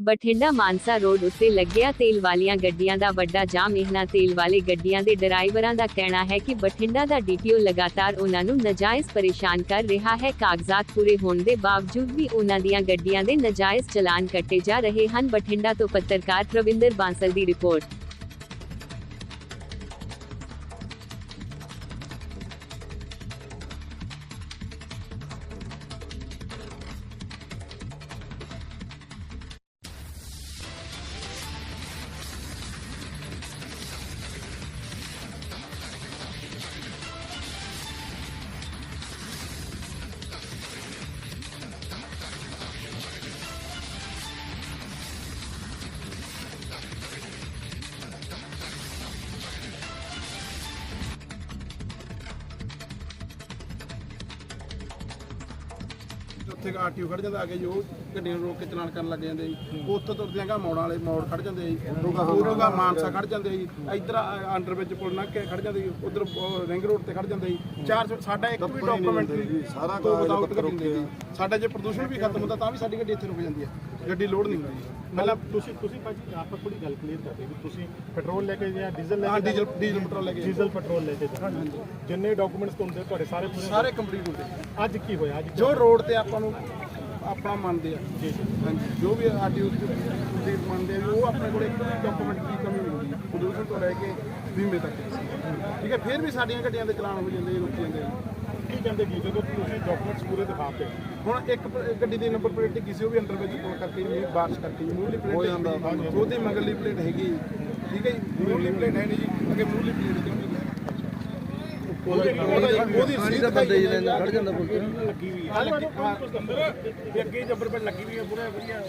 Bathinda Mansa road ਉੱਤੇ ਲੱਗਿਆ ਤੇਲ ਵਾਲੀਆਂ ਗੱਡੀਆਂ ਦਾ ਵੱਡਾ ਜਾਮ। ਇਹਨਾਂ ਤੇਲ ਵਾਲੇ ਗੱਡੀਆਂ ਦੇ ਡਰਾਈਵਰਾਂ ਦਾ ਕਹਿਣਾ ਹੈ ਕਿ ਬਠਿੰਡਾ ਦਾ ਡੀਟੀਓ ਲਗਾਤਾਰ ਉਹਨਾਂ ਨੂੰ ਨਜਾਇਜ਼ ਪਰੇਸ਼ਾਨ ਕਰ ਰਿਹਾ ਹੈ। ਕਾਗਜ਼ਾਤ ਪੂਰੇ ਹੋਣ ਦੇ ਬਾਵਜੂਦ ਵੀ ਉਹਨਾਂ ਦੀਆਂ ਗੱਡੀਆਂ ਦੇ ਨਜਾਇਜ਼ ਚਲਾਨ ਕੱਟੇ ਜਾ ਰਹੇ ਹਨ। ਬਠਿੰਡਾ ਤੋਂ ਪੱਤਰਕਾਰ ਪ੍ਰਵਿੰਦਰ ਬਾਂਸਲ ਦੀ ਰਿਪੋਰਟ। ਉੱਥੇ ਆਰਟੀਓ ਖੜ ਜਾਂਦਾ ਆ ਕੇ ਜੀ ਗੱਡੀਆਂ ਨੂੰ ਰੋਕ ਕੇ ਚਲਾਨ ਕਰਨ ਲੱਗ ਜਾਂਦੇ ਜੀ। ਉੱਥੋਂ ਤੁਰਦਿਆਂ ਗਾ ਮੋੜਾਂ ਵਾਲੇ ਮੋੜ ਖੜ ਜਾਂਦੇ ਜੀ। ਉਰੋਂਗਾ ਮਾਨਸਾ ਖੜ ਜਾਂਦੇ ਜੀ। ਇੱਧਰ ਅੰਡਰ ਵਿੱਚ ਪੁਲ ਨਾ ਕੇ ਖੜ ਜਾਂਦੇ ਜੀ। ਉਧਰ ਰਿੰਗ ਰੋਡ ਤੇ ਖੜ ਜਾਂਦੇ ਜੀ। ਚਾਰ ਸਾਡਾ ਇੱਕ ਵੀ ਡਾਕੂਮੈਂਟ ਸਾਰਾ ਗੱਡੀ ਨਹੀਂ ਜੀ। ਸਾਡਾ ਜੇ ਪ੍ਰਦੂਸ਼ਣ ਵੀ ਖਤਮ ਹੁੰਦਾ ਤਾਂ ਵੀ ਸਾਡੀ ਗੱਡੀ ਇੱਥੇ ਰੁਕ ਜਾਂਦੀ ਹੈ ਗੱਡੀ ਲੋਡ ਨਹੀਂ ਹੁੰਦੀ। ਮਤਲਬ ਤੁਸੀਂ ਤੁਸੀਂ ਭਾਜੀ ਆਪਾਂ ਥੋੜੀ ਗੱਲ ਕਲੀਅਰ ਕਰਦੇ ਵੀ ਤੁਸੀਂ ਪੈਟਰੋਲ ਲੈ ਕੇ ਜਾਂ ਡੀਜ਼ਲ ਲੈ ਹਾਂ ਕੇ ਡੀਜ਼ਲ ਡੀਜ਼ਲ ਪੈਟਰੋਲ ਲੈ ਕੇ ਡੀਜ਼ਲ ਪੈਟਰੋਲ ਲੈ ਕੇ ਹੋ। ਜਿੰਨੇ ਡਾਕੂਮੈਂਟਸ ਹੁੰਦੇ ਤੁਹਾਡੇ ਸਾਰੇ ਪੂਰੇ ਸਾਰੇ ਕੰਪਲੀਟ ਹੁੰਦੇ। ਅੱਜ ਕੀ ਹੋਇਆ? ਅੱਜ ਜੋ ਰੋਡ ਤੇ ਆਪਾਂ ਨੂੰ ਆਪਣਾ ਮੰਨਦੇ ਆ। ਜੀ ਹਾਂਜੀ। ਜੋ ਵੀ ਆਰਟੀਓ ਦੀ ਮੰਨਦੇ ਆ ਉਹ ਆਪਣੇ ਕੋਲ ਇੱਕ ਡਾਕੂਮੈਂਟ ਦੀ ਕਮੀ ਹੁੰਦੀ? ਪ੍ਰਦੂਸ਼ਣ ਤੋਂ ਲੈ ਕੇ ਬੀਮੇ ਤੱਕ। ਠੀਕ ਹੈ ਫਿਰ ਵੀ ਸਾਡੀਆਂ ਗੱਡੀਆਂ ਦੇ ਚਲਾਨ ਹੋ ਜਾਂਦੇ ਰੁਕ ਜਾਂਦੇ ਆ। ਕੀ ਕਹਿੰਦੇ ਕੀ ਜਦੋਂ ਤੁਸੀਂ ਡਾਕੂਮੈਂਟਸ ਪੂਰੇ ਦਿਖਾਤੇ ਹੁਣ ਇੱਕ ਪ- ਗੱਡੀ ਦੀ ਨੰਬਰ ਪਲੇਟ ਕਿਸੇ ਉਹ ਵੀ ਅੰਡਰ ਵਿੱਚ ਪੁਲ ਕਰਕੇ ਨਹੀਂ ਬਾਰਿਸ਼ ਕਰਕੇ ਜੀ ਮੂਹਰਲੀ ਪਲੇਟ ਹੋ ਜਾਂਦਾ ਉਹਦੀ ਮਗਰਲੀ ਪਲੇਟ ਹੈਗੀ। ਠੀਕ ਹੈ ਜੀ? ਮੂਹਰਲੀ ਪਲੇਟ ਹੈ ਨਹੀਂ ਜੀ। ਅੱਗੇ ਮੂਹਰਲੀ ਪਲੇਟ ਕਿਉਂ ਨਹੀਂ ਉਹਦੀ ਰਸੀਦ ਬੰਦੇ ਜੀ ਖੜ ਜਾਂਦਾ ਪੁਲ ਲੱਗੀ ਹੋਈ ਹੈ। ਲੱਗੀ ਵੀ ਅੱਗੇ ਜਬਰ ਪਰ ਲੱਗੀ ਹੋਈ ਹੈ ਪੂਰਾ ਵਧੀਆ।